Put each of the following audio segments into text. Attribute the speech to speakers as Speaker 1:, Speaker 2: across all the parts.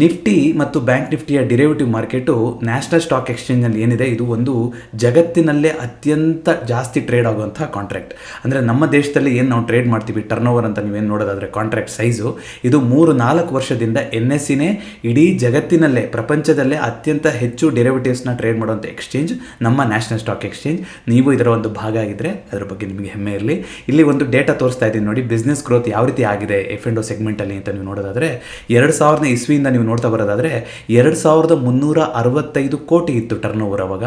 Speaker 1: Nifty ಮತ್ತು bank ನಿಫ್ಟಿಯ derivative market national stock ಎಕ್ಸ್ಚೇಂಜಲ್ಲಿ ಏನಿದೆ, ಇದು ಒಂದು ಜಗತ್ತಿನಲ್ಲೇ ಅತ್ಯಂತ ಜಾಸ್ತಿ ಟ್ರೇಡ್ ಆಗುವಂಥ ಕಾಂಟ್ರಾಕ್ಟ್ ಅಂದರೆ ನಮ್ಮ ದೇಶದಲ್ಲಿ ಏನು ನಾವು ಟ್ರೇಡ್ ಮಾಡ್ತೀವಿ ಟರ್ನ್ ಓವರ್ ಅಂತ ನೀವೇನು ನೋಡೋದಾದರೆ ಕಾಂಟ್ರಾಕ್ಟ್ ಸೈಜು ಇದು ಮೂರು ನಾಲ್ಕು ವರ್ಷದಿಂದ ಎನ್ ಎಸ್ ಸಿನೇ ಇಡೀ ಜಗತ್ತಿನಲ್ಲೇ, ಪ್ರಪಂಚದಲ್ಲೇ ಅತ್ಯಂತ ಹೆಚ್ಚು ಡೆರಿವೇಟಿವ್ಸ್ನ ಟ್ರೇಡ್ ಮಾಡುವಂಥ ಎಕ್ಸ್ಚೇಂಜ್ ನಮ್ಮ ನ್ಯಾಷನಲ್ ಸ್ಟಾಕ್ ಎಕ್ಸ್ಚೇಂಜ್ ನೀವು ಇದರ ಒಂದು ಭಾಗ ಆಗಿದ್ದರೆ ಅದರ ಬಗ್ಗೆ ನಿಮಗೆ ಹೆಮ್ಮೆ ಇರಲಿ. ಇಲ್ಲಿ ಒಂದು ಡೇಟಾ ತೋರಿಸ್ತಾ ಇದ್ದೀನಿ ನೋಡಿ ಬಿಸ್ನೆಸ್ ಗ್ರೋತ್ ಯಾವ ರೀತಿ ಆಗಿದೆ ಎಫ್ ಎಂಡ್ ಸೆಗ್ಮೆಂಟಲ್ಲಿ ಅಂತ ನೀವು ನೋಡೋದಾದರೆ, ಎರಡು ಸಾವಿರದ ಇಸ್ವಿಯಿಂದ ನೀವು ನೋಡ್ತಾ ಬರೋದಾದರೆ ಎರಡು ಸಾವಿರದ ಮುನ್ನೂರ ಅರವತ್ತೈದು ಕೋಟಿ ಇತ್ತು ಟರ್ನ್ ಓವರ್ ಅವಾಗ.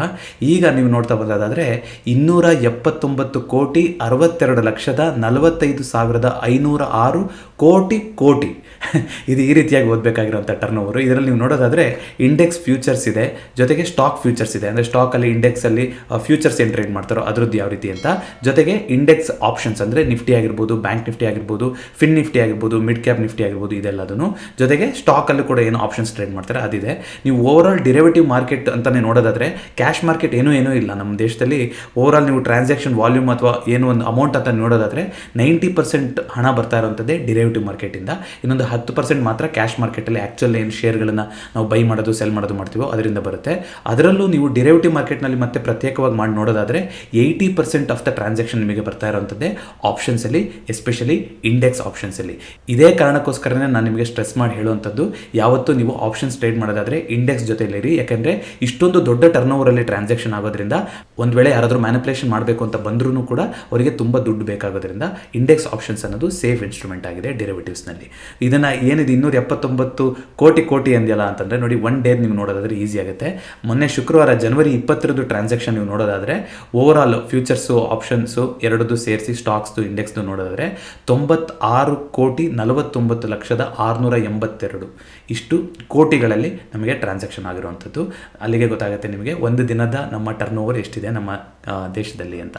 Speaker 1: ಈಗ ನೀವು ನೋಡ್ತಾ ಬರೋದಾದರೆ ಇನ್ನೂರ ಎಪ್ಪತ್ತೊಂಬತ್ತು ಕೋಟಿ ಅರವತ್ತೆರಡು ಲಕ್ಷದ ನಲವತ್ತೈದು ಸಾವಿರದ ಐನೂರ ಆರು ಕೋಟಿ ಕೋಟಿ. ಇದು ಈ ರೀತಿಯಾಗಿ ಓದಬೇಕಾಗಿರೋಂಥ ಟರ್ನ್ ಓವರು ಇದರಲ್ಲಿ ನೀವು ನೋಡೋದಾದರೆ ಇಂಡೆಕ್ಸ್ ಫ್ಯೂಚರ್ಸ್ ಇದೆ, ಜೊತೆಗೆ ಸ್ಟಾಕ್ ಫ್ಯೂಚರ್ಸ್ ಇದೆ. ಅಂದರೆ ಸ್ಟಾಕಲ್ಲಿ ಇಂಡೆಕ್ಸಲ್ಲಿ ಫ್ಯೂಚರ್ಸ್ ಏನು ಟ್ರೇಡ್ ಮಾಡ್ತಾರೋ ಅದರದ್ದು ಯಾವ ರೀತಿ ಅಂತ. ಜೊತೆಗೆ ಇಂಡೆಕ್ಸ್ ಆಪ್ಷನ್ಸ್ ಅಂದರೆ ನಿಫ್ಟಿ ಆಗಿರ್ಬೋದು ಬ್ಯಾಂಕ್ ನಿಫ್ಟಿ ಆಗಿರ್ಬೋದು ಫಿನ್ ನಿಫ್ಟಿ ಆಗಿರ್ಬೋದು ಮಿಡ್ ಕ್ಯಾಪ್ ನಿಫ್ಟಿ ಆಗಿರ್ಬೋದು, ಇದೆಲ್ಲದನ್ನು. ಜೊತೆಗೆ ಸ್ಟಾಕಲ್ಲೂ ಕೂಡ ಏನು ಆಪ್ಷನ್ಸ್ ಟ್ರೇಡ್ ಮಾಡ್ತಾರೆ? ಅದಿದೆ. ನೀವು ಓವರ್ ಆಲ್ ಡಿರೆವೇಟಿವ್ ಮಾರ್ಕೆಟ್ ಅಂತಲೇ ನೋಡೋದಾದರೆ ಕ್ಯಾಶ್ ಮಾರ್ಕೆಟ್ ಏನೂ ಏನೂ ಇಲ್ಲ. ನಮ್ಮ ದೇಶದಲ್ಲಿ ಓವರ್ ಆಲ್ ನೀವು ಟ್ರಾನ್ಸಾಕ್ಷನ್ ವಾಲ್ಯೂಮ್ ಅಥವಾ ಏನು ಒಂದು ಅಮೌಂಟ್ ಅಂತ ನೋಡೋದಾದರೆ ನೈಂಟಿ ಪರ್ಸೆಂಟ್ ಹಣ ಬರ್ತಾ ಇರೋಂಥದ್ದೇ ಡಿರೆವೇಟಿವ್ ಮಾರ್ಕೆಟಿಂದ ಇನ್ನೊಂದು ಹತ್ತು ಪರ್ಸೆಂಟ್ ಮಾತ್ರ ಕ್ಯಾಶ್ ಮಾರ್ಕೆಟಲ್ಲಿ ಆ್ಯಕ್ಚುಲ್ ಏನು ಶೇರ್ಗಳನ್ನು ನಾವು ಬೈ ಮಾಡೋದು ಸೆಲ್ ಮಾಡೋದು ಮಾಡ್ತೀವೋ ಅದರಿಂದ ಬರುತ್ತೆ. ಅದರಲ್ಲೂ ನೀವು ಡಿರೈವೇಟಿವ್ ಮಾರ್ಕೆಟ್ನಲ್ಲಿ ಮತ್ತೆ ಪ್ರತ್ಯೇಕವಾಗಿ ಮಾಡಿ ನೋಡೋದಾದರೆ eighty percent of the transaction ನಿಮಗೆ ಬರ್ತಾ ಇರೋವಂಥದ್ದೇ ಆಪ್ಷನ್ಸಲ್ಲಿ ಎಸ್ಪೆಷಲಿ ಇಂಡೆಕ್ಸ್ ಆಪ್ಷನ್ಸಲ್ಲಿ ಇದೇ ಕಾರಣಕ್ಕೋಸ್ಕರನೇ ನಾನು ನಿಮಗೆ ಸ್ಟ್ರೆಸ್ ಮಾಡಿ ಹೇಳುವಂಥದ್ದು ಯಾವತ್ತೂ ನೀವು ಆಪ್ಷನ್ಸ್ ಟ್ರೇಡ್ ಮಾಡೋದಾದ್ರೆ ಇಂಡೆಕ್ಸ್ ಜೊತೆಲಿರಿ ಯಾಕೆಂದರೆ ಇಷ್ಟೊಂದು ದೊಡ್ಡ ಟರ್ನ್ ಅಲ್ಲಿ ಟ್ರಾನ್ಸಾಕ್ಷನ್ ಆಗೋದ್ರಿಂದ ಒಂದು ವೇಳೆ ಯಾರಾದರೂ ಮ್ಯಾನಿಪುಲೇಷನ್ ಮಾಡಬೇಕು ಅಂತ ಬಂದ್ರೂ ಕೂಡ ಅವರಿಗೆ ತುಂಬ ದುಡ್ಡು ಬೇಕಾಗೋದ್ರಿಂದ ಇಂಡೆಕ್ಸ್ ಆಪ್ಷನ್ಸ್ ಅನ್ನೋದು ಸೇಫ್ ಇನ್ಸ್ಟ್ರೂಮೆಂಟ್ ಆಗಿದೆ ಡೆರಿವೇಟಿವ್ಸ್ನಲ್ಲಿ ಇದನ್ನ ಏನಿದೆ ಇನ್ನೂರ ಎಪ್ಪತ್ತೊಂಬತ್ತು ಕೋಟಿ ಕೋಟಿ ಅಂದ್ಯಲ್ಲ ಅಂತಂದ್ರೆ ನೋಡಿ ಒನ್ ಡೇ ನೀವು ನೋಡೋದಾದ್ರೆ ಈಸಿ ಆಗುತ್ತೆ. ಮೊನ್ನೆ ಶುಕ್ರವಾರ ಜನವರಿ ಇಪ್ಪತ್ತರದ್ದು ಟ್ರಾನ್ಸಾಕ್ಷನ್ ನೀವು ನೋಡೋದಾದ್ರೆ ಓವರ್ ಆಲ್ ಫ್ಯೂಚರ್ಸು ಆಪ್ಷನ್ಸು ಎರಡದು ಸೇರಿಸಿ ಸ್ಟಾಕ್ಸ್ದು ಇಂಡೆಕ್ಸ್ದು ನೋಡೋದಾದ್ರೆ ತೊಂಬತ್ತಾರು ಕೋಟಿ ನಲವತ್ತೊಂಬತ್ತು ಲಕ್ಷದ ಆರುನೂರ ಎಂಬತ್ತೆರಡು. ಇಷ್ಟು ಕೋಟಿಗಳಲ್ಲಿ ನಮಗೆ ಟ್ರಾನ್ಸಾಕ್ಷನ್ ಆಗಿರುವಂಥದ್ದು. ಅಲ್ಲಿಗೆ ಗೊತ್ತಾಗುತ್ತೆ ನಿಮಗೆ ಒಂದು ದಿನದ ನಮ್ಮ ಟರ್ನ್ ಓವರ್ ಎಷ್ಟಿದೆ ನಮ್ಮ ದೇಶದಲ್ಲಿ ಅಂತ.